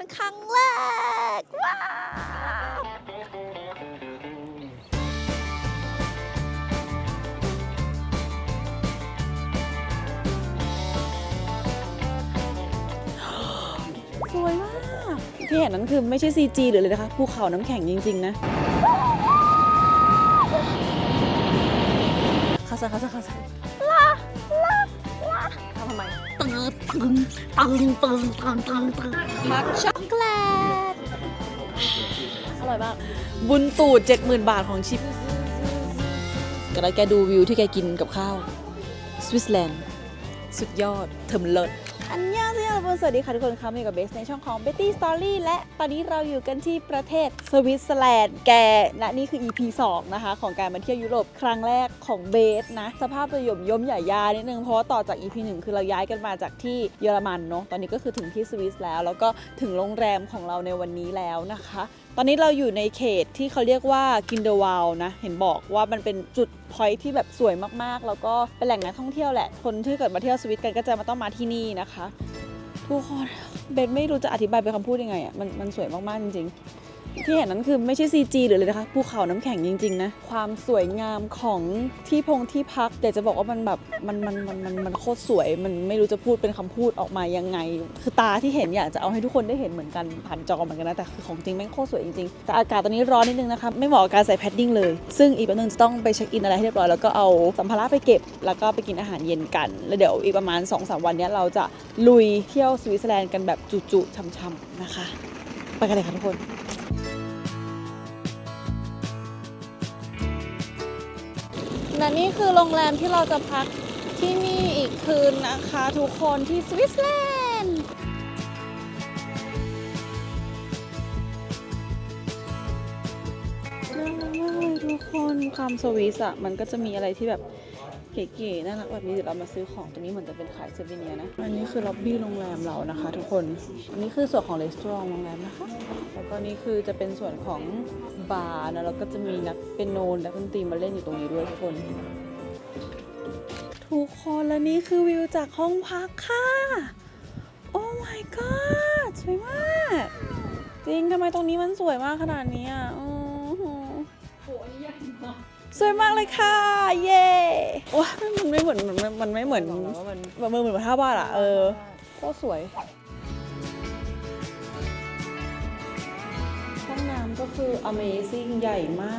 นด์ครั้งแรก ว้าวสวยมาก ที่เห็นนั้นคือไม่ใช่ CG หรือเลยนะคะภูเขาน้ำแข็งจริง ๆ นะคาซาคาซาคาซา ตึงตึงตึงตึงตึงตึงตึงพักช็อกโกแลตอร่อยมาก บุญตูด 70,000 บาทของชิปก็แล้แกดูวิวที่แกกินกับข้าว สวิตเซอร์แลนด์ สุดยอดเทอมเลิศ อันยาเซียสวัสดีค่ะทุกคนค่ะมาอยู่กับเบสในช่องของ Betty Story และตอนนี้เราอยู่กันที่ประเทศสวิตเซอร์แลนด์แกและนี่คือ EP 2 นะคะ ของการมาเที่ยวยุโรปครั้งแรกของเบสนะ สภาพจะหย่มย่มใหญ่ยานิดนึง เพราะว่าต่อจาก EP 1 คือเราย้ายกันมาจากที่เยอรมันเนาะตอนนี้ก็คือถึงที่สวิสแล้ว แล้วก็ถึงโรงแรมของเราในวันนี้แล้วนะคะ ตอนนี้เราอยู่ในเขตที่เขาเรียกว่ากินเดอร์วาลนะ เห็นบอกว่ามันเป็นจุดพอยที่แบบสวยมากๆ แล้วก็เป็นแหล่งนักท่องเที่ยวแหละ คนที่เกิดมาเที่ยวสวิตกันก็จะมาต้องมาที่นี่นะคะ ทุกคนเบนไม่รู้จะอธิบายเป็นคำพูดยังไงอะมันมันสวยมากๆจริงๆ ที่เห็นนั้นคือไม่ใช่ CG หรือเลยนะคะภูเขาน้ำแข็งจริง ๆ นะ ความสวยงามของที่พงที่พักแต่จะบอกว่ามันแบบมันมันมันมันมันโคตรสวย มันไม่รู้จะพูดเป็นคำพูดออกมายังไง คือตาที่เห็นอยากจะเอาให้ทุกคนได้เห็นเหมือนกันผ่านจอเหมือนกันนะแต่คือของจริงแม่งโคตรสวยจริงๆแต่อากาศตอนนี้ร้อนนิดนึงนะคะไม่เหมาะกับการใส่แพดดิ้งเลย ซึ่งอีกแป๊บนึงจะต้องไปเช็คอินอะไรให้เรียบร้อยแล้วก็เอาสัมภาระไปเก็บ แล้วก็ไปกินอาหารเย็นกัน แล้วเดี๋ยวอีกประมาณ2อสวันนี้เราจะลุยเที่ยวสวิตเซอร์แลนด์กันแบบจุๆช่ำๆนะคะ ไปกันเลยค่ะทุกคน และนี่คือโรงแรมที่เราจะพักที่นี่อีกคืนนะคะทุกคนที่สวิตเซอร์แลนด์น่ารักมากเลยทุกคนความสวิสอะมันก็จะมีอะไรที่แบบ เก๋ๆน่ารักแบบนี้เดี๋ยวเรามาซื้อของตรงนี้เหมือนจะเป็นขายเซเว่นเนียนะ อันนี้คือล็อบบี้โรงแรมเรานะคะ ทุกคน อันนี้คือส่วนของรีสอร์ทโรงแรมนะคะ แล้วก็นี่คือจะเป็นส่วนของบาร์นะแล้วก็จะมีนักเป็นโนนและดนตรีมาเล่นอยู่ตรงนี้ด้วยทุกคน ทุกคนและนี่คือวิวจากห้องพักค่ะ โอ้ my god สวยมาก จริงทำไมตรงนี้มันสวยมากขนาดนี้อะ สวยมากเลยค่ะ เย้โอ้ยมันไม่เหมือนมันมันไม่เหมือนมันมันเหมือนท่าบ้านอะเออ โคตรสวย ห้องน้ำก็คือ amazing ใหญ่มา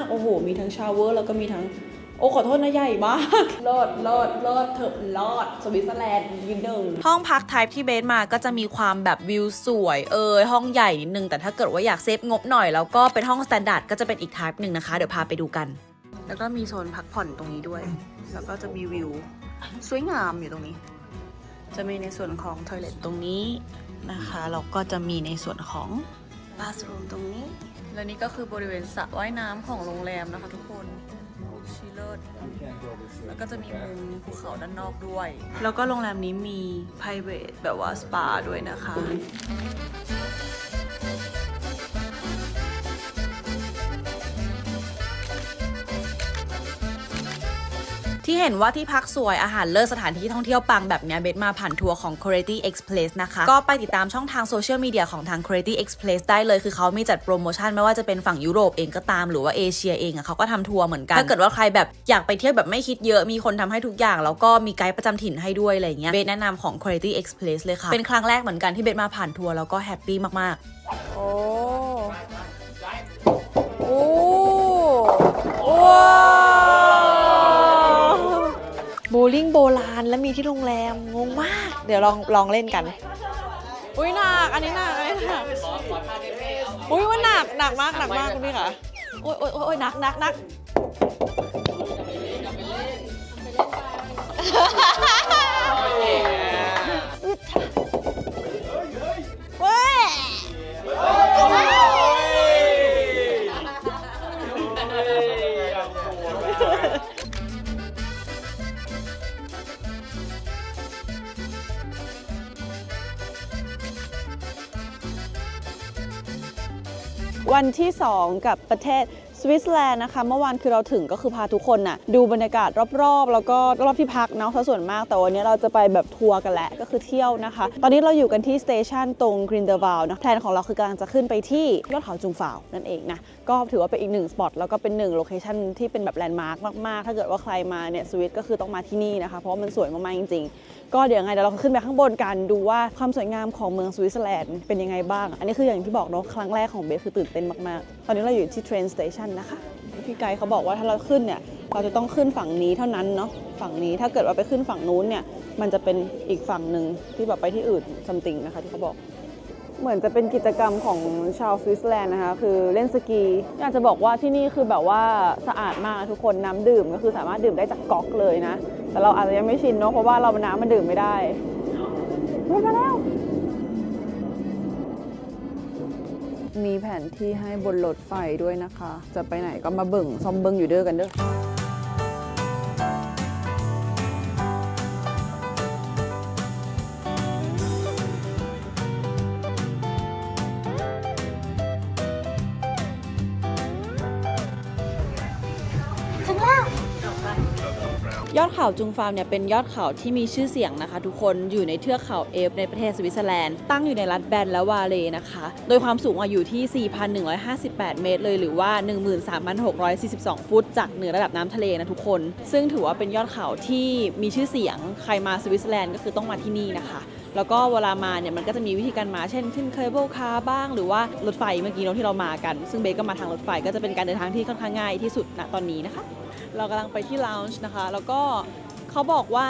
ก โอ้โห มีทั้งชาวเวอร์ แล้วก็มีทั้ง โอ้ขอโทษนะใหญ่มาก เลิศเลิศเลิศเถอะลอดสวิตเซอร์แลนด์ยืนหนึ่ง ห้องพักไทป์ที่เบสมาก็จะมีความแบบวิวสวย เอยห้องใหญ่นิดนึง แต่ถ้าเกิดว่าอยากเซฟงบหน่อยแล้วก็เป็นห้องสแตนดาร์ดก็จะเป็นอีกไทป์หนึ่งนะคะ เดี๋ยวพาไปดูกัน แล้วก็มีโซนพักผ่อนตรงนี้ด้วย แล้วก็จะมีวิวสวยงามอยู่ตรงนี้ จะมีในส่วนของท o ย l e t ตรงนี้นะคะแล้วก็จะมีในส่วนของ b a t h r o o m ตรงนี้ และนี่ก็คือบริเวณสระว่ายน้ำของโรงแรมนะคะทุกคนชีเลิศแล้วก็จะมีมุมภูเขาด้านนอกด้วย แล้วก็โรงแรมนี้มี private แบบว่าสปาด้วยนะคะ ที่เห็นว่าที่พักสวยอาหารเลิศสถานที่ท่องเที่ยวปังแบบเนี้ยเบสมาผ่านทัวร์ของ Quality Express นะคะ ก็ไปติดตามช่องทางโซเชียลมีเดียของทาง Quality Express ได้เลยคือเขามีจัดโปรโมชั่นไม่ว่าจะเป็นฝั่งยุโรปเองก็ตามหรือว่าเอเชียเองอะเขาก็ทำทัวร์เหมือนกัน ถ้าเกิดว่าใครแบบอยากไปเที่ยวแบบไม่คิดเยอะมีคนทำให้ทุกอย่าง แล้วก็มีไกด์ประจำถิ่นให้ด้วยอะไรอย่างเงี้ยเบสแนะนำของ Quality Express เลยค่ะเป็นครั้งแรกเหมือนกันที่เบสมาผ่านทัวร์แล้วก็แฮปปี้มากๆโอ้โอ้ว้าว โบลิ่งโบราณแล้วมีที่โรงแรมงงมาก เดี๋ยวลองลองเล่นกัน อุ้ยหนักอันนี้หนักอันนี้หนักอุ้ยว่าหนักหนักมากหนักมากคุณพี่ค่ะโอ้ยโอ้ยโอ้ยหนักหนักหนักเวันที่ 2 กับประเทศสวิตเซอร์แลนด์นะคะ เมื่อวานคือเราถึงก็คือพาทุกคนน่ะดูบรรยากาศรอบๆ แล้วก็รอบที่พักเนาะซะส่วนมาก แต่วันนี้เราจะไปแบบทัวร์กันแหละก็คือเที่ยวนะคะ ตอนนี้เราอยู่กันที่สเตชันตรงกรินเดอร์วาลนะแพลนของเราคือกำลังจะขึ้นไปที่ยอดเขาจุงฝาวนั่นเองนะ ก็ถือว่าเป็นอีกหนึ่งสปอตแล้วก็เป็นหนึ่งโลเคชันที่เป็นแบบแลนด์มาร์คมากๆ ถ้าเกิดว่าใครมาเนี่ยสวิตก็คือต้องมาที่นี่นะคะ เพราะว่ามันสวยมากๆจริงๆ ก็เดี๋ยวยังไงเดี๋ยวเราขึ้นไปข้างบนกันดูว่าความสวยงามของเมืองสวิตเซอร์แลนด์เป็นยังไงบ้าง อันนี้คืออย่างที่บอกเนาะครั้งแรกของเบสคือตื่นเต้นมากๆ ตอนนี้เราอยู่ที่ train station นะคะพี่ไกด์เขาบอกว่าถ้าเราขึ้นเนี่ยเราจะต้องขึ้นฝั่งนี้เท่านั้นเนาะฝั่งนี้ถ้าเกิดว่าไปขึ้นฝั่งนู้นเนี่ยมันจะเป็นอีกฝั่งหนึ่งที่แบบไปที่อื่นซัมติงนะคะที่เขาบอก เหมือนจะเป็นกิจกรรมของชาวสวิตเซอร์แลนด์นะคะ คือเล่นสกี อยากจะบอกว่าที่นี่คือแบบว่าสะอาดมากทุกคนน้ำดื่มก็คือสามารถดื่มได้จากก๊อกเลยนะ แต่เราอาจจะยังไม่ชินเนาะเพราะว่าเราน้ำมันดื่มไม่ได้มาแล้วมีแผนที่ให้บนรถไฟด้วยนะคะ จะไปไหนก็มาเบิ่งซอมเบิ่งอยู่เด้อกันเด้อ เขาจุงฟามเนี่ยเป็นยอดเขาที่มีชื่อเสียงนะคะ ทุกคนอยู่ในเทือกเขาเอฟในประเทศสวิตเซอร์แลนด์ตั้งอยู่ในรัฐแบนและวาเลนะคะ โดยความสูงอะอยู่ที่ 4,158 เมตรเลยหรือว่า 13,642 ฟุต จากเหนือระดับน้ำทะเลนะทุกคน ซึ่งถือว่าเป็นยอดเขาที่มีชื่อเสียงใครมาสวิตเซอร์แลนด์ก็คือต้องมาที่นี่นะคะแล้วก็เวลามาเนี่ยมันก็จะมีวิธีการมาเช่นขึ้นเคเบิลคาร์บ้าง หรือว่ารถไฟเมื่อกี้เนาะที่เรามากัน ซึ่งเบสก็มาทางรถไฟก็จะเป็นการเดินทางที่ค่อนข้างง่ายที่สุดณตอนนี้นะคะ เรากำลังไปที่ลาวน์นะคะ แล้วก็เขาบอกว่า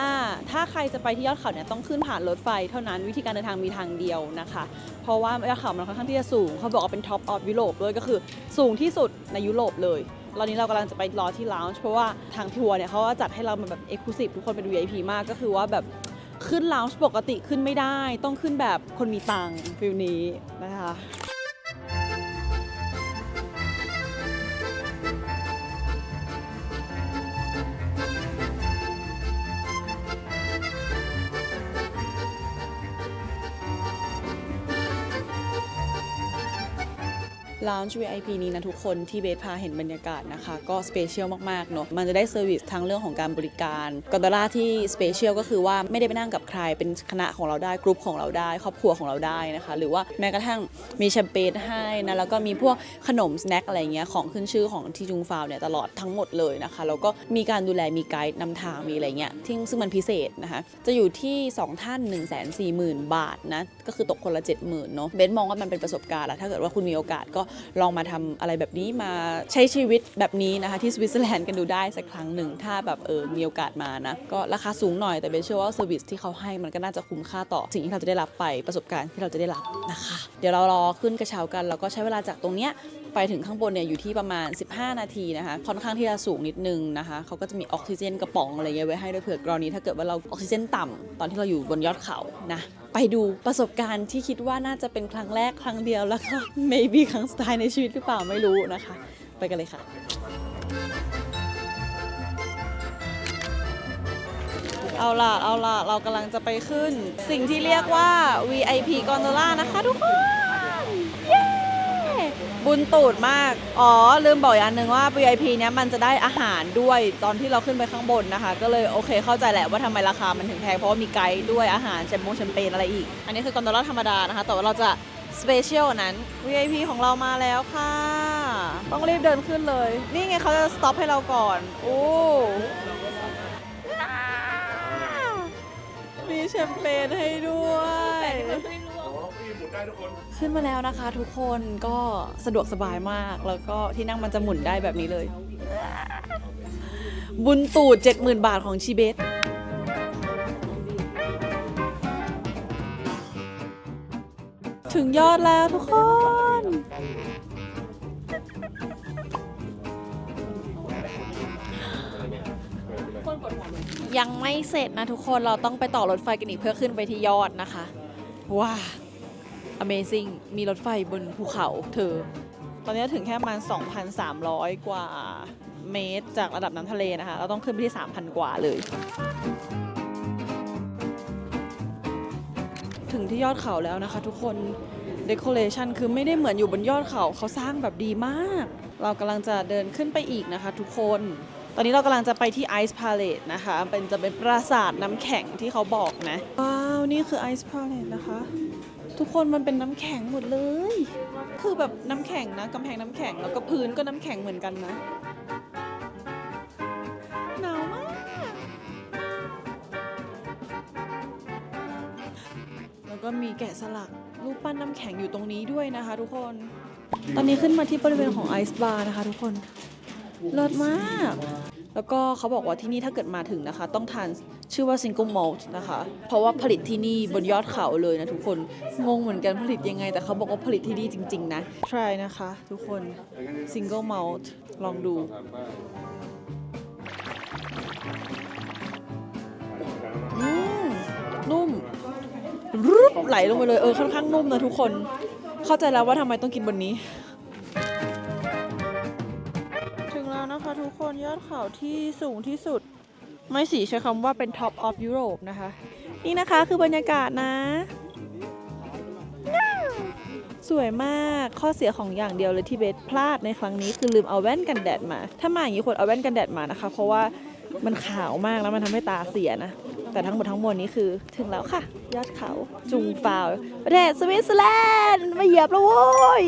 ถ้าใครจะไปที่ยอดเขาเนี่ยต้องขึ้นผ่านรถไฟ เท่านั้นวิธีการเดินทางมีทางเดียวนะคะ เพราะว่ายอดเขามันค่อนข้างที่จะสูง เขาบอกว่าเป็นท็อปออฟยุโรปเลยก็คือสูงที่สุดในยุโรปเลยตอนนี้เรากำลังจะไปรอที่ลาวน์เพราะว่าทางทัวร์เนี่ยเขาก็จัดให้เรามาแบบเอ็กซ์คลูซีฟทุกคนเป็น VIP มากก็คือว่าแบบขึ้นลาวน์ปกติขึ้นไม่ได้ ต้องขึ้นแบบคนมีตังค์ฟิลนี้นะคะ Lounge VIP นี้นะทุกคนที่เบสพาเห็นบรรยากาศนะคะ ก็สเปเชียลมากๆเนอะมันจะได้เซอร์วิสทั้งเรื่องของการบริการกอนดอล่าที่สเปเชียลก็คือว่าไม่ได้ไปนั่งกับใครเป็นคณะของเราได้กรุ๊ปของเราได้ ครอบครัวของเราได้นะคะ หรือว่าแม้กระทั่งมีแชมเปญให้นะแล้วก็มีพวกขนมสแน็คอะไรเงี้ยของขึ้นชื่อของที่จุงฟาวเนี่ยตลอดทั้งหมดเลยนะคะแล้วก็มีการดูแลมีไกด์นำทางมีอะไรเงี้ยที่ซึ่งมันพิเศษนะคะจะอยู่ที่ 2 ท่าน 1 4 0 0 0 0 บาทนะก็คือตกคนละ 70,000เนาะเบสมองว่ามันเป็นประสบการณ์แหละถ้าเกิดว่าคุณมีโอกาสก็ลองมาทำอะไรแบบนี้มาใช้ชีวิตแบบนี้นะคะที่สวิตเซอร์แลนด์กันดูได้สักครั้งหนึ่ง ถ้าแบบเออมีโอกาสมานะ ก็ราคาสูงหน่อยแต่เบนเชื่อว่าเซอร์วิสที่เขาให้มันก็น่าจะคุ้มค่าต่อสิ่งที่เราจะได้รับไปประสบการณ์ที่เราจะได้รับนะคะ เดี๋ยวเรารอขึ้นกระเช้ากันแล้วก็ใช้เวลาจากตรงเนี้ยไปถึงข้างบนเนี่ยอยู่ที่ประมาณ 15 นาทีนะคะ ค่อนข้างที่จะสูงนิดนึงนะคะเขาก็จะมีออกซิเจนกระป๋องอะไรเงี้ยไว้ให้ด้วยเผื่อกรณีถ้าเกิดว่าเราออกซิเจนต่ำตอนที่เราอยู่บนยอดเขานะ ไปดูประสบการณ์ที่คิดว่าน่าจะเป็นครั้งแรกครั้งเดียวแล้วก็ maybe ครั้งสุดท้ายในชีวิตหรือเปล่าไม่รู้นะคะ ไปกันเลยค่ะ เอาล่ะ เอาล่ะ เรากำลังจะไปขึ้น สิ่งที่เรียกว่า VIP Gondola นะคะทุกคน บุญตูดมาก อ๋อ ลืมบอกอีกอันหนึ่งว่า VIP เนี้ยมันจะได้อาหารด้วยตอนที่เราขึ้นไปข้างบนนะคะ ก็เลยโอเคเข้าใจแหละว่าทำไมราคามันถึงแพงเพราะว่ามีไกด์ด้วยอาหารแชมปงแชมเปญอะไรอีก อันนี้คือกอนโดล่าธรรมดานะคะ แต่ว่าเราจะสเปเชียลนั้น VIP ของเรามาแล้วค่ะ ต้องรีบเดินขึ้นเลย นี่ไงเขาจะสต็อปให้เราก่อนโอ้มีแชมเปญให้ด้วย ขึ้นมาแล้วนะคะ ทุกคนก็สะดวกสบายมาก แล้วก็ที่นั่งมันจะหมุนได้แบบนี้เลย บุญตูด 70,000 บาทของชีเบสถึงยอดแล้วทุกคน ยังไม่เสร็จนะทุกคนเราต้องไปต่อรถไฟกันอีกเพื่อขึ้นไปที่ยอดนะคะ ว้า Amazing มีรถไฟบนภูเขาเธอ ตอนนี้ถึงแค่ประมาณ 2,300 กว่าเมตร จากระดับน้ำทะเลนะคะ เราต้องขึ้นไปที่ 3,000 กว่าเลย ถึงที่ยอดเขาแล้วนะคะทุกคน decoration คือไม่ได้เหมือนอยู่บนยอดเขาเขาสร้างแบบดีมาก เรากำลังจะเดินขึ้นไปอีกนะคะทุกคน ตอนนี้เรากำลังจะไปที่ Ice Palace นะคะ เป็นจะเป็นปราสาทน้ำแข็งที่เขาบอกนะ ว้าว นี่คือ Ice Palace นะคะ ทุกคนมันเป็นน้ำแข็งหมดเลย คือแบบน้ำแข็งนะกำแพงน้ำแข็งแล้วก็พื้นก็น้ำแข็งเหมือนกันนะหนาวมากแล้วก็มีแกะสลักรูปปั้นน้ำแข็งอยู่ตรงนี้ด้วยนะคะ ทุกคน ตอนนี้ขึ้นมาที่บริเวณของไอซ์บาร์นะคะ ทุกคนเลิศมาก แล้วก็เขาบอกว่าที่นี่ถ้าเกิดมาถึงนะคะ ต้องทานชื่อว่า single malt นะคะ เพราะว่าผลิตที่นี่บนยอดเขาเลยนะทุกคนงงเหมือนกันผลิตยังไง แต่เขาบอกว่าผลิตที่นี่จริง ๆ นะ try นะคะ ทุกคน single malt ลองดูอืมนุ่มรึบไหลลงไปเลยเออค่อนข้างนุ่มนะทุกคน เข้าใจแล้วว่าทำไมต้องกินบนนี้ ยอดเขาที่สูงที่สุด ไม่สีใช้คำว่าเป็น Top of Europe นะคะ นี่นะคะคือบรรยากาศนะ สวยมากข้อเสียของอย่างเดียวเลยที่เบสพลาดในครั้งนี้คือลืมเอาแว่นกันแดดมา ถ้ามาอย่างนี้ควรเอาแว่นกันแดดมานะคะ เพราะว่ามันขาวมากแล้วมันทำให้ตาเสียนะ แต่ทั้งหมดทั้งมวลนี้คือถึงแล้วค่ะ ยอดเขาจุงฟาวประเทศสวิตเซอร์แลนด์มาเหยียบแล้วโว้ย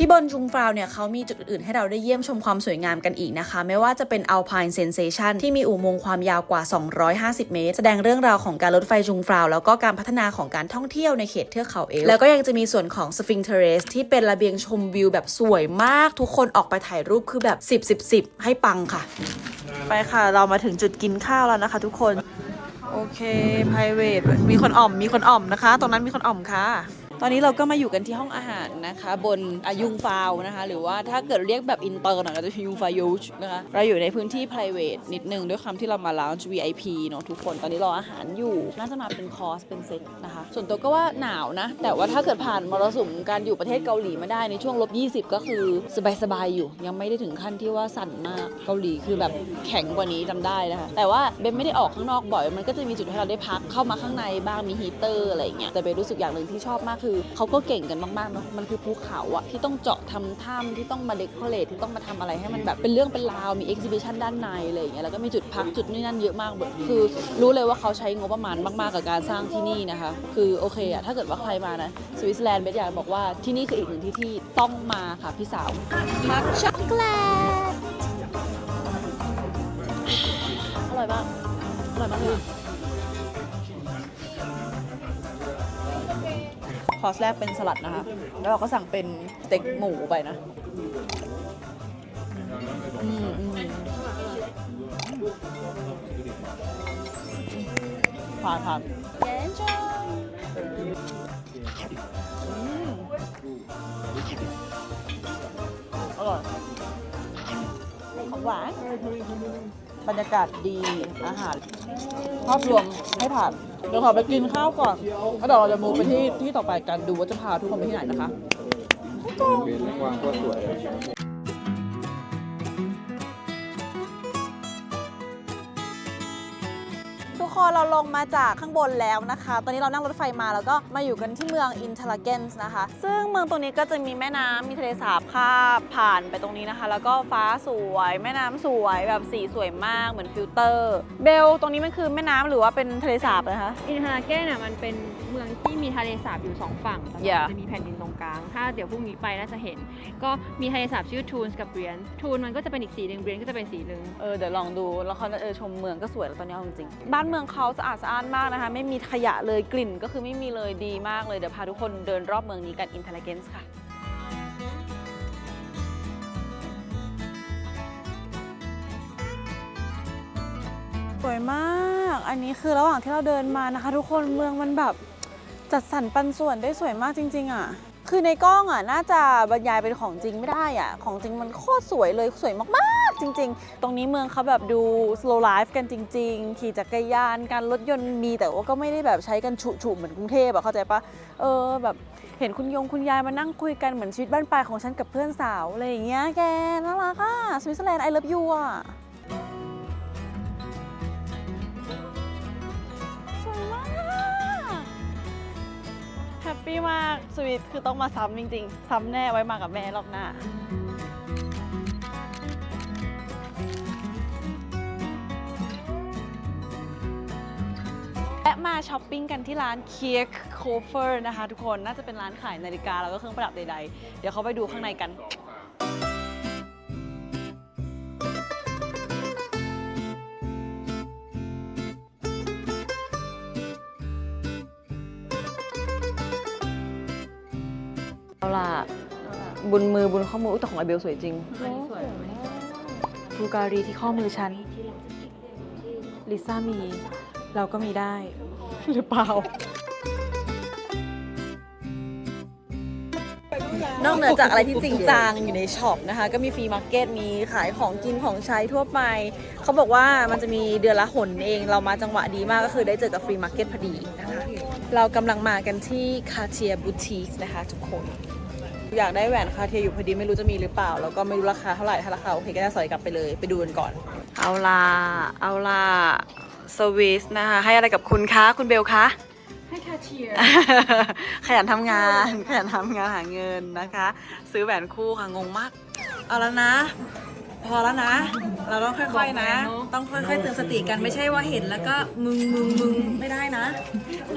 ที่บนจุงฟราวเนี่ยเขามีจุดอื่นๆให้เราได้เยี่ยมชมความสวยงามกันอีกนะคะ ไม่ว่าจะเป็น Alpine Sensation ที่มีอุโมงค์ความยาวกว่า 250 เมตร แสดงเรื่องราวของการรถไฟจุงฟราว แล้วก็การพัฒนาของการท่องเที่ยวในเขตเทือกเขาเอลป์แล้วก็ยังจะมีส่วนของ Sphinx Terrace ที่เป็นระเบียงชมวิวแบบสวยมากทุกคนออกไปถ่ายรูปคือแบบ 10 10 10 ให้ปังค่ะ ไปค่ะ เรามาถึงจุดกินข้าวแล้วนะคะ ทุกคน โอเค private มีคนอ่อม มีคนอ่อมนะคะ ตรงนั้นมีคนอ่อมค่ะ ตอนนี้เราก็มาอยู่กันที่ห้องอาหารนะคะ บนอายุงฟาวนะคะ หรือว่าถ้าเกิดเรียกแบบอินเตอร์หน่อยก็จะยุงฟายูชนะคะเราอยู่ในพื้นที่ private นิดนึงด้วยคำที่เรามา lounge VIP เนอะทุกคนตอนนี้รออาหารอยู่ น่าจะมาเป็นคอร์สเป็นเซตนะคะ ส่วนตัวก็ว่าหนาวนะ แต่ว่าถ้าเกิดผ่านมรสุมการอยู่ประเทศเกาหลีมาได้ในช่วงลบ20 ก็คือสบายๆอยู่ ยังไม่ได้ถึงขั้นที่ว่าสั่นมากเกาหลีคือแบบแข็งกว่านี้จำได้นะคะแต่ว่าเบนไม่ได้ออกข้างนอกบ่อย มันก็จะมีจุดให้เราได้พักเข้ามาข้างในบ้างมีฮีเตอร์อะไรอย่างเงี้ยแต่เบนรู้สึกอย่างหนึ่งที่ชอบมากคือเขาก็เก่งกันมากๆเนาะมันคือภูเขาอะที่ต้องเจาะทำถ้ำที่ต้องมาเดคอเรทที่ต้องมาทำอะไรให้มันแบบเป็นเรื่องเป็นราวมีเอ็กซิบิชันด้านในอะไรอย่างเงี้ยแล้วก็มีจุดพักจุดนี่นั่นเยอะมากแบบคือรู้เลยว่าเขาใช้งบประมาณมาก ๆ กับการสร้างที่นี่นะคะ คือโอเคอะถ้าเกิดว่าใครมานะสวิตเซอร์แลนด์เบนอยากบอกว่าที่นี่คืออีกหนึ่งที่ที่ต้องมาค่ะพี่สาวพักช็อกโกแลตอร่อยมากอร่อยมากเลย คอร์สแรกเป็นสลัดนะคะ แล้วเราก็สั่งเป็นสเต็กหมูไปนะอืมอืมผ่านผ่านอืมอร่อยของหวาน บรรยากาศดีอาหารภาพรวมให้ผ่านเดี๋ยวขอไปกินข้าวก่อนแล้วเดี๋ยวเราจะมูไปที่ที่ต่อไปกันดูว่าจะพาทุกคนไปที่ไหนนะคะวางก็สวย เราลงมาจากข้างบนแล้วนะคะ ตอนนี้เรานั่งรถไฟมาแล้วก็มาอยู่กันที่เมืองอินเทลเกนส์นะคะ ซึ่งเมืองตรงนี้ก็จะมีแม่น้ำมีทะเลสาบข้ามผ่านไปตรงนี้นะคะ แล้วก็ฟ้าสวย แม่น้ำสวยแบบสีสวยมากเหมือนฟิลเตอร์ เบลตรงนี้มันคือแม่น้ำหรือว่าเป็นทะเลสาบนะคะอินทราเกนอะมันเป็นเมืองที่มีทะเลสาบอยู่สองฝั่งแต่ว่า Yeah จะมีแผ่นดินตรงกลาง ถ้าเดี๋ยวพรุ่งนี้ไปน่าจะเห็น ก็มีทะเลสาบชื่อทูนส์กับเบรียนทูนมันก็จะเป็นอีกสีหนึ่งเบรียนก็จะเป็นสีหนึ่งเออเดี๋ยวลองดูแล้วเขาเออชมเมืองก็สวยแล้วตอนนี้เอาจริงๆบ้านเมืองเขาสะอาดสะอ้านมากนะคะ ไม่มีขยะเลยกลิ่นก็คือไม่มีเลยดีมากเลย เดี๋ยวพาทุกคนเดินรอบเมืองนี้กันอินเทลเกนส์ค่ะสวยมาก อันนี้คือระหว่างที่เราเดินมานะคะ ทุกคนเมืองมันแบบจัดสรรปันส่วนได้สวยมากจริง ๆ อะ คือในกล้องอะน่าจะบรรยายเป็นของจริงไม่ได้อะ ของจริงมันโคตรสวยเลยสวยมาก จริง ๆ ตรงนี้เมืองเขาแบบดู slow life กันจริง ๆ ขี่จักรยานการรถยนต์มีแต่ว่าก็ไม่ได้แบบใช้กันฉุๆเหมือนกรุงเทพอะเข้าใจปะเออแบบเห็นคุณยงคุณยายมานั่งคุยกันเหมือนชีวิตบ้านปลายของฉันกับเพื่อนสาวอะไรอย่างเงี้ยแกน่ารักอะสวิตเซอร์แลนด์ I love you อะสวยมากแฮปปี้มากสวีทคือต้องมาซ้ำจริง ๆ ซ้ำแน่ไว้มากับแม่รอบหน้า และมาช้อปปิ้งกันที่ร้าน k i e k c o f e r นะคะทุกคนน่าจะเป็นร้านขายนาฬิกาแล้วก็เครื่องประดับใดๆ เดี๋ยวเขาไปดูข้างในกันเอาล่ะบุญมือบุญข้อมืออุ๊ยแต่ของไอเบลสวยจริงบูการีที่ข้อมือฉันลิซ่ามี เราก็มีได้ หรือเปล่า นอกเหนือจากอะไรที่จริงจังอยู่ในช็อปนะคะ ก็มีฟรีมาร์เก็ตมีขายของกินของใช้ทั่วไป เขาบอกว่ามันจะมีเดือนละหนเอง เรามาจังหวะดีมากก็คือได้เจอกับฟรีมาร์เก็ตพอดีนะคะ เรากำลังมากันที่คาเทียบูติกนะคะทุกคน อยากได้แหวนคาเทียอยู่พอดีไม่รู้จะมีหรือเปล่า แล้วก็ไม่รู้ราคาเท่าไหร่ถ้าราคาโอเคก็จะสอยกลับไปเลย ไปดูกันก่อน เอาล่ะเอาล่ะ สวิสนะคะ ให้อะไรกับคุณคะคุณเบลคะให้คาเทียขยันทำงาน ขยันทำงานหาเงินนะคะ ซื้อแหวนคู่ค่ะงงมาก เอาแล้วนะ พอแล้วนะ เราต้องค่อยๆนะ ต้องค่อยๆเตือนสติกันไม่ใช่ว่าเห็นแล้วก็มึงมึงมึงไม่ได้นะ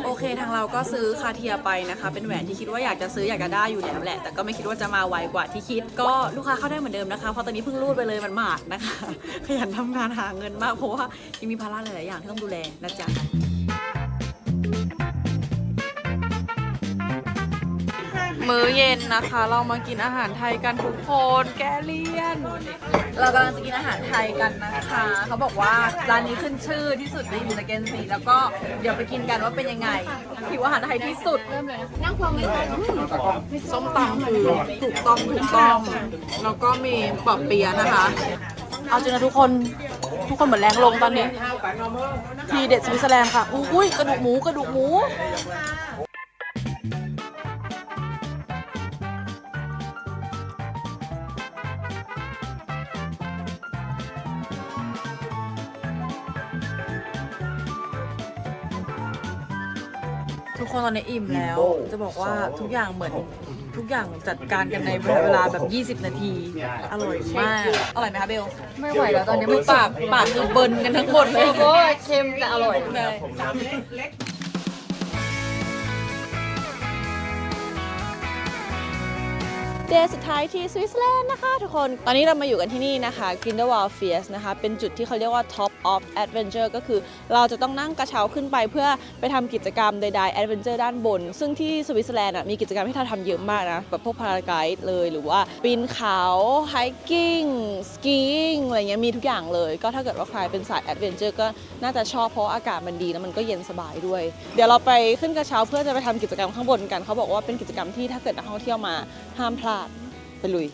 โอเคทางเราก็ซื้อคาเทียไปนะคะ เป็นแหวนที่คิดว่าอยากจะซื้ออยากจะได้อยู่แล้วแหละ แต่ก็ไม่คิดว่าจะมาไวกว่าที่คิด ก็ลูกค้าเข้าได้เหมือนเดิมนะคะ เพราะตอนนี้เพิ่งรูดไปเลยมันหมาดนะคะ ขยันทำงานหาเงินมากเพราะว่ายังมีภาระหลายๆอย่างที่ต้องดูแลนะจ๊ะ มื้อเย็นนะคะ เรามากินอาหารไทยกันทุกคนแกเลียน เรากำลังจะกินอาหารไทยกันนะคะ เขาบอกว่าร้านนี้ขึ้นชื่อที่สุดในอินเตอร์เกนซีแล้วก็เดี๋ยวไปกินกันว่าเป็นยังไงหิวอาหารไทยที่สุดเริ่มเลยนั่งควงเลยส้มตำคือถูกต้องถูกต้อง แล้วก็มีปอบเปียะนะคะ เอาจริงนะทุกคนทุกคนเหมือนแรงลงตอนนี้ ทีเด็ดสวิตเซอร์แลนด์ค่ะ อุ้ยกระดูกหมูกระดูกหมู คนตอนนี้อิ่มแล้ว จะบอกว่าทุกอย่างเหมือนทุกอย่างจัดการกันในเวลาแบบ 20 นาที อร่อยมาก อร่อยไหมคะเบล ไม่ไหวแล้วตอนนี้มือปากปากคือเบิร์นกันทั้งหมดเลยโอ้ยเค็มแต่อร่อยเเดย์สุดท้ายที่สวิตเซอร์แลนด์นะคะทุกคน ตอนนี้เรามาอยู่กันที่นี่นะคะ Grindelwald f i e s นะคะ เป็นจุดที่เขาเรียกว่า Top of Adventure ก็คือเราจะต้องนั่งกระเช้าขึ้นไปเพื่อไปทำกิจกรรมใดๆ Adventure ด้านบน ซึ่งที่สวิตเซอร์แลนด์มีกิจกรรมที่เราทำเยอะมากนะ แบบพวกพาราไกด์เลย หรือว่าปีนเขาไฮกิ้งสกีงอะไรเงี้ย มีทุกอย่างเลย ก็ถ้าเกิดว่าใครเป็นสาย Adventure ก็น่าจะชอบเพราะอากาศมันดีแล้วมันก็เย็นสบายด้วย เดี๋ยวเราไปขึ้นกระเช้าเพื่อจะไปทำกิจกรรมข้างบนกัน เขาบอกว่าเป็นกิจกรรมที่ถ้าเกิดนักท่องเที่ยวมาห้ามพลาด ไปลุย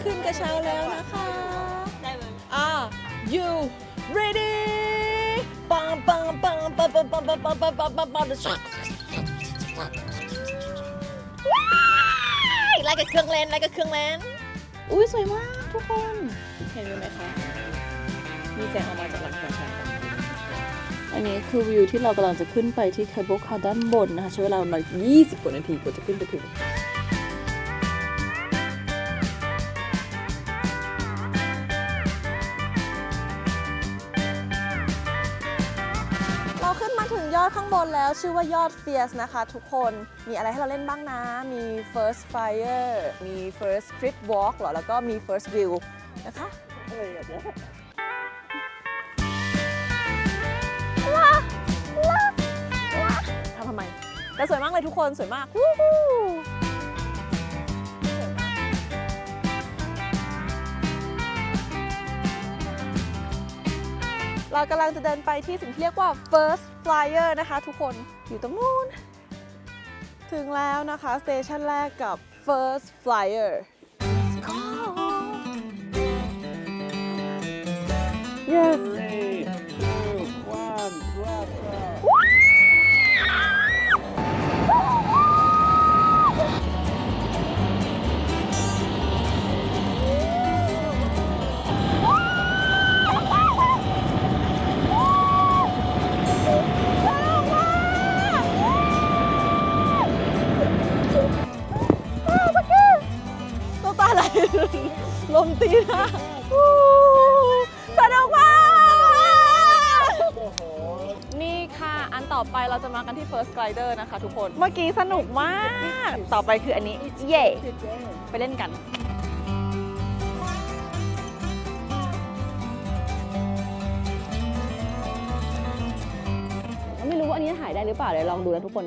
ขึ้นกระเช้าแล้วนะคะได้เลยอ่า you ready ปังปังปังปังปังปังปังปังปังปังปังปังว้ายไล่กับเครื่องเล่นไล่กับเครื่องเล่นอุ้ยสวยมากทุกคน เห็นไหมคะ มีแสงออกมาจากหลังกระเช้า อันนี้คือวิวที่เรากำลังจะขึ้นไปที่เคเบิลคาด้านบนนะคะ ใช้เวลาประมาณ20 กว่านาทีกว่าจะขึ้นไปถึงเราขึ้นมาถึงยอดข้างบนแล้วชื่อว่ายอดเฟียสนะคะทุกคนมีอะไรให้เราเล่นบ้างนะ มี first fire มี first trip walk หรอ แล้วก็มี first view นะคะ แต่สวยมากเลยทุกคนสวยมากวู้ฮู้เรากำลังจะเดินไปที่สิ่งที่เรียกว่า first flyer นะคะ ทุกคนอยู่ตรงนู้น ถึงแล้วนะคะสเตชันแรกกับ First Flyer Yes นุกมาก ต่อไปคืออันนี้ เย่ไปเล่นกัน ไม่รู้ว่าอันนี้ถ่ายได้หรือเปล่า เดี๋ยวลองดูนะทุกคน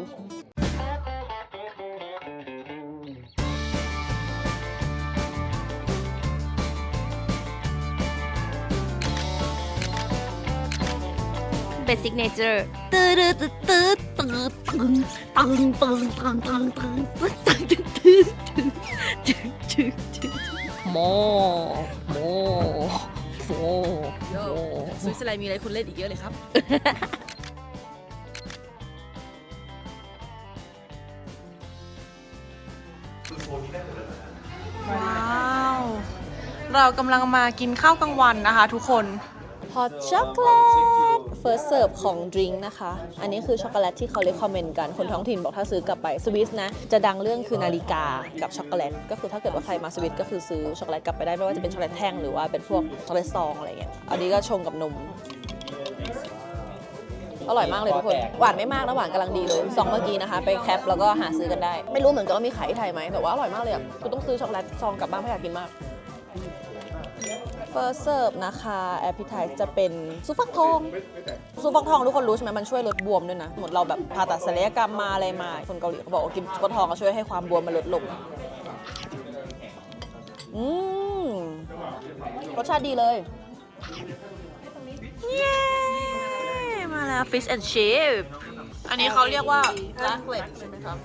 เป็นซิกเนเจอร์ตื้อตื้อตื้อ ตื้อตึงตึงตึงตึงตึงตึงตึงตึงตึงตึงตึงตึงตึงตึงโมโมโมโยสวิตเซอร์แลนด์มีอะไรคุณเล่นอีกเยอะเลยครับ ว้าว เรากำลังมากินข้าวกลางวันนะคะทุกคน Hot Chocolate First Serve ของดริงก์นะคะ อันนี้คือช็อกโกแลตที่เขาเล c คอมเมนต์กัน คนท้องถิ่นบอกถ้าซื้อกลับไปสวิสนะ จะดังเรื่องคือนาฬิกากับช็อกโกแลต ก็คือถ้าเกิดว่าใครมาสวิสก็คือซื้อช็อกโกแลตกลับไปได้ไม่ว่าจะเป็นช็อกโกแลตแท่งหรือว่าเป็นพวกช็อกโกแลตซองอะไรเงี้ย อันนี้ก็ชงกับนม อร่อยมากเลยทุกคน หวานไม่มากนะหวานกำลังดีเลยซองเมื่อกี้นะคะ ไปแคปแล้วก็หาซื้อกันได้ ไม่รู้เหมือนกันว่ามีขายที่ไทยไหมแต่ว่าอร่อยมากเลยอะกูต้องซื้อช็อกโกแลตซองกลับบ้านเพราะอยากกินมาก เฟอร์เซิร์ฟนะคะ แอป i ิ i จะเป็นซุปฟักทองซุปฟักทองทุกคนรู้ใช่ไหมมันช่วยลดบวมด้วยนะหมดเราแบบผ่าตัดศัลยกรรมมาอะไรมา คนเกาหลีเขาบอกว่ากินซุปฟักทองก็ช่วยให้ความบวมมันลดลงอืมรสชาติดีเลย เย้ มาแล้ว Fish and Chip อันนี้เขาเรียกว่าลาเกล็ดใช่ไหมครับ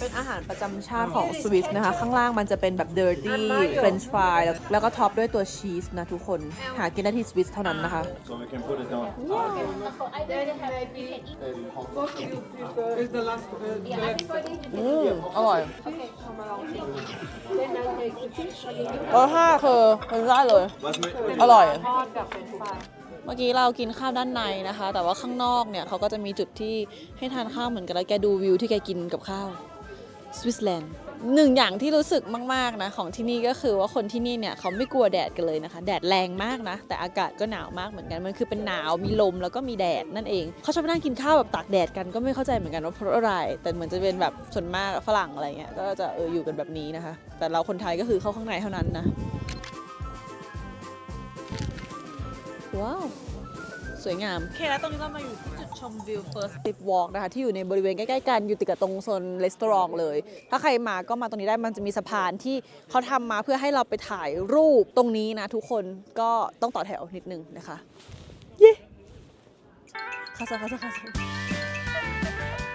เป็นอาหารประจำชาติของสวิสนะคะ ข้างล่างมันจะเป็นแบบ dirty french fry แล้วแล้วก็ท็อปด้วยตัวชีสนะทุกคน หากินได้ที่สวิสเท่านั้นนะคะ So we can put it down. Is the last uh, the last อืมอร่อยรสชาติคือเป็นได้เลย Was mit อร่อย เมื่อกี้เรากินข้าวด้านในนะคะ แต่ว่าข้างนอกเนี่ยเขาก็จะมีจุดที่ให้ทานข้าวเหมือนกันแล้วแกดูวิวที่แกกินกับข้าวสวิตเซอร์แลนด์หนึ่งอย่างที่รู้สึกมากๆนะของที่นี่ก็คือว่าคนที่นี่เนี่ยเขาไม่กลัวแดดกันเลยนะคะ แดดแรงมากนะ แต่อากาศก็หนาวมากเหมือนกันมันคือเป็นหนาวมีลมแล้วก็มีแดดนั่นเองเขาชอบนั่งกินข้าวแบบตากแดดกันก็ไม่เข้าใจเหมือนกันว่าเพราะอะไร แต่เหมือนจะเป็นแบบส่วนมากฝรั่งอะไรเงี้ยก็จะเอออยู่กันแบบนี้นะคะ แต่เราคนไทยก็คือเข้าข้างในเท่านั้นนะ ว้าว สวยงาม โอเคแล้วตรงนี้เรามาอยู่ที่จุดชมวิว First Tip Walk นะคะ ที่อยู่ในบริเวณใกล้ๆกันอยู่ติดกับตรงโซนรีสตอรองเลย ถ้าใครมาก็มาตรงนี้ได้มันจะมีสะพานที่เขาทำมาเพื่อให้เราไปถ่ายรูปตรงนี้นะทุกคนก็ต้องต่อแถวนิดนึงนะคะ เย้ข้าซะข้าซะข้าซะ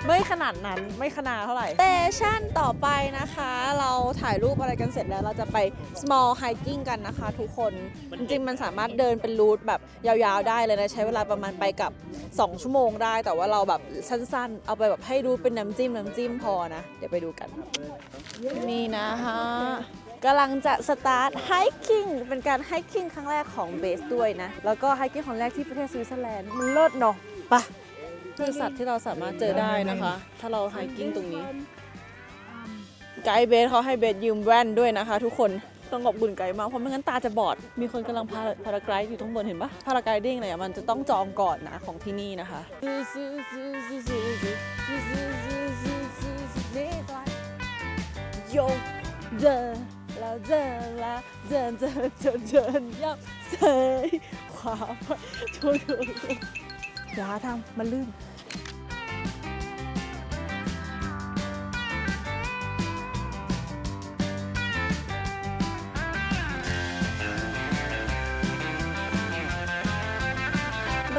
ไม่ขนาดนั้นไม่ขนาดเท่าไหร่สเตชันต่อไปนะคะ เราถ่ายรูปอะไรกันเสร็จแล้วเราจะไป small hiking กันนะคะ ทุกคนจริงๆมันสามารถเดินเป็นรูทแบบยาวๆได้เลยนะใช้เวลาประมาณไปกับ 2 ชั่วโมงได้ แต่ว่าเราแบบสั้นๆ เอาไปแบบให้ดูเป็นน้ำจิ้มน้ำจิ้มพอนะ เดี๋ยวไปดูกัน นี่นะฮะกำลังจะสตาร์ทไฮกิ้งเป็นการไฮกิ้งครั้งแรกของเบสด้วยนะ แล้วก็ไฮกิ้งครั้งแรกที่ประเทศสวิตเซอร์แลนด์มันเลิศเนาะปะ คือสัตว์ที่เราสามารถเจอได้นะคะ ถ้าเราไฮกิ้งตรงนี้ ไกด์เบสเขาให้เบสยืมแว่นด้วยนะคะ ทุกคนต้องขอบคุณไกด์มากเพราะไม่งั้นตาจะบอด มีคนกำลังพาพาราไกด์อยู่ทั้งบนเห็นปะพาราไกด์ดิ้งอะไรอะมันจะต้องจองก่อนนะของที่นี่นะคะโยเดินเราเดินละเดินเดินเดินเดินยับเสยขวาไปทุกทุก อย่าทำมันลื่น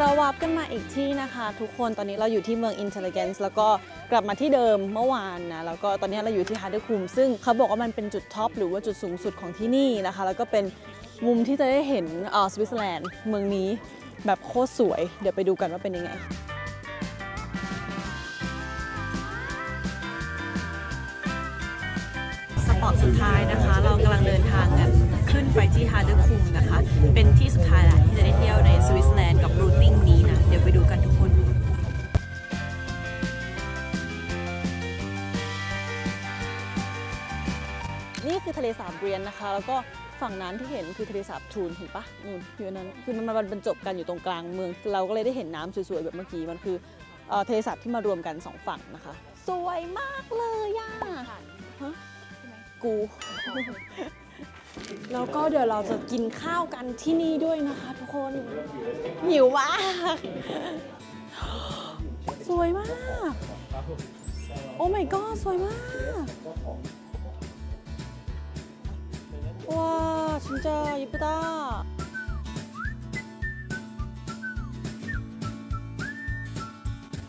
เราวาร์ปกันมาอีกที่นะคะ ทุกคนตอนนี้เราอยู่ที่เมือง Intelligence แล้วก็กลับมาที่เดิมเมื่อวานนะแล้วก็ตอนนี้เราอยู่ที่ฮาร์ดคุมซึ่งเขาบอกว่ามันเป็นจุดท็อปหรือว่าจุดสูงสุดของที่นี่นะคะ แล้วก็เป็นมุมที่จะได้เห็นสวิตเซอร์แลนด์เมืองนี้ แบบโคตรสวย เดี๋ยวไปดูกันว่าเป็นยังไงสปอร์ตสุดท้ายนะคะ เรากำลังเดินทางกันขึ้นไปที่ฮาร์เดอร์คุมนะคะ เป็นที่สุดท้ายแล้วที่จะได้เที่ยวในสวิตเซอร์แลนด์กับรูทติ้งนี้นะ เดี๋ยวไปดูกันทุกคนนี่คือทะเลสาบเรียนนะคะ แล้วก็ ฝั่งนั้นที่เห็นคือทะเลสาบทูนเห็นปะนู่นอยู่อันนั้นคือมันมันบรรจบกันอยู่ตรงกลางเมือง เราก็เลยได้เห็นน้ำสวยๆแบบเมื่อกี้มันคือเอ่อทะเลสาบที่มารวมกันสองฝั่งนะคะ สวยมากเลยย่าฮะกู แล้วก็เดี๋ยวเราจะกินข้าวกันที่นี่ด้วยนะคะทุกคน หิวมาก สวยมาก โอ้ my god สวยมาก 와 진짜 예쁘다.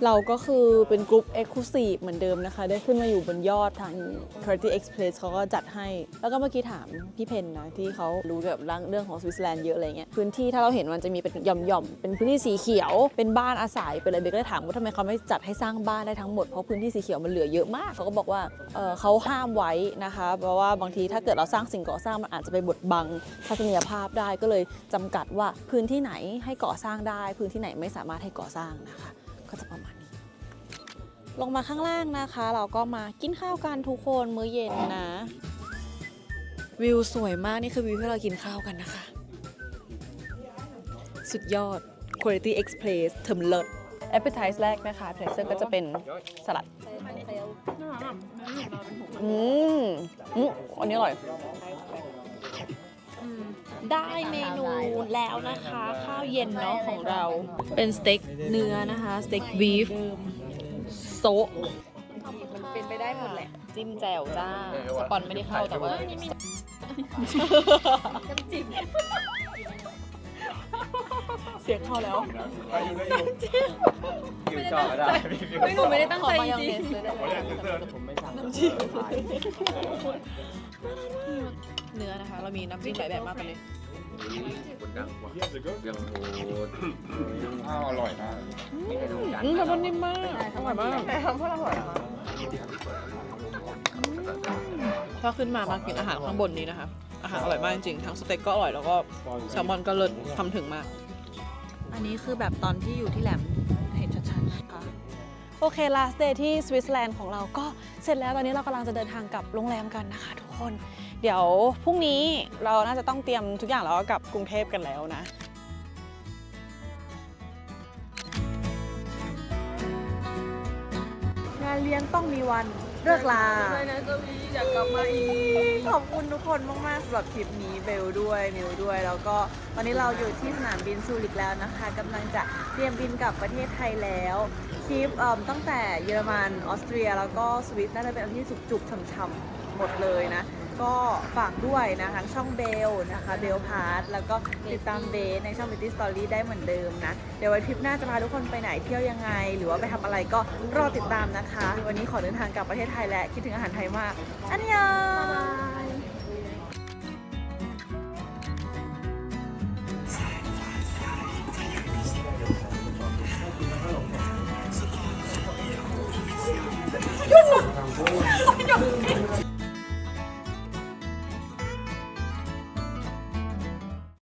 เราก็คือเป็นกลุ่ม Exclusive เหมือนเดิมนะคะ ได้ขึ้นมาอยู่บนยอดทาง Quality Express เขาก็จัดให้ แล้วก็เมื่อกี้ถามพี่เพนนะ ที่เขารู้เกี่ยวกับเรื่องของสวิตเซอร์แลนด์เยอะอะไรเงี้ย พื้นที่ถ้าเราเห็นมันจะมีเป็นหย่อมๆ เป็นพื้นที่สีเขียว เป็นบ้านอาศัยเป็นอะไรเบกก็เลยถามว่าทำไมเขาไม่จัดให้สร้างบ้านได้ทั้งหมด เพราะพื้นที่สีเขียวมันเหลือเยอะมาก เขาก็บอกว่าเออเขาห้ามไว้นะคะ เพราะว่าบางทีถ้าเกิดเราสร้างสิ่งก่อสร้างมันอาจจะไปบดบังทัศนียภาพได้ ก็เลยจำกัดว่าพื้นที่ไหนให้ก่อสร้างได้ พื้นที่ไหนไม่สามารถให้ก่อสร้างนะคะ ก็จะประมาณนี้ ลงมาข้างล่างนะคะ เราก็มากินข้าวกันทุกคนมื้อเย็นนะ วิวสวยมากนี่คือวิวที่เรากินข้าวกันนะคะ สุดยอด Quality Express เทมเลิศ Appetize แรกนะคะ Appetizer ก็จะเป็นสลัดอืมอืมอันนี้อร่อย ได้เมนูแล้วนะคะ ข้าวเย็นเนาะของเรา เป็นสเต็กเนื้อนะคะ สเต็กบีฟโซะมันเป็นไปได้หมดแหละ จิ้มแจ่วจ้า สปอนไม่ได้เข้าแต่ว่าเสียงเข้าแล้วอยู่จอก็ได้ไม่หนูไม่ได้ตั้งใจขอมายองจริเนงสเลยได้ไหมผมไม่สั่ง เนื้อนะคะ เรามีน้ำจิ้มหลายแบบมากไปเลย คนดังกว่ายังโหดข้าวอร่อยมากไม่ให้ดูกันอืมแต่มันนิ่มมากอร่อยมากถ้าขึ้นมามากินอาหารข้างบนนี้นะคะ อาหารอร่อยมากจริงๆ ทั้งสเต็กก็อร่อยแล้วก็แซลมอนก็เลิศทำถึงมาก อันนี้คือแบบตอนที่อยู่ที่แหลมเห็นชัดๆนะคะโอเค last day ที่สวิตเซอร์แลนด์ของเราก็เสร็จแล้วตอนนี้เรากำลังจะเดินทางกลับโรงแรมกันนะคะทุกคน เดี๋ยวพรุ่งนี้เราน่าจะต้องเตรียมทุกอย่างแล้วกลับกรุงเทพกันแล้วนะงานเลี้ยงต้องมีวันเลิกลาอขอบคุณทุกคนมากๆสำหรับทริปนี้เบลด้วยมิวด้วย แล้วก็ตอนนี้เราอยู่ที่สนามบินซูริกแล้วนะคะกำลังจะเตรียมบินกลับประเทศไทยแล้วทริปเอิ่มตั้งแต่เยอรมันออสเตรียแล้วก็สวิตน่าจะเป็นที่จุกๆช่ำๆหมดเลยนะ ก็ฝากด้วยนะทั้งช่องเบลนะคะเบลพาร์ทแล้วก็ติดตามเบสในช่อง Beauty Story ได้เหมือนเดิมนะ เดี๋ยวไว้ทริปหน้าจะพาทุกคนไปไหนเที่ยวยังไง หรือว่าไปทำอะไรก็รอติดตามนะคะ วันนี้ขอเดินทางกลับประเทศไทยและคิดถึงอาหารไทยมาก อันยอง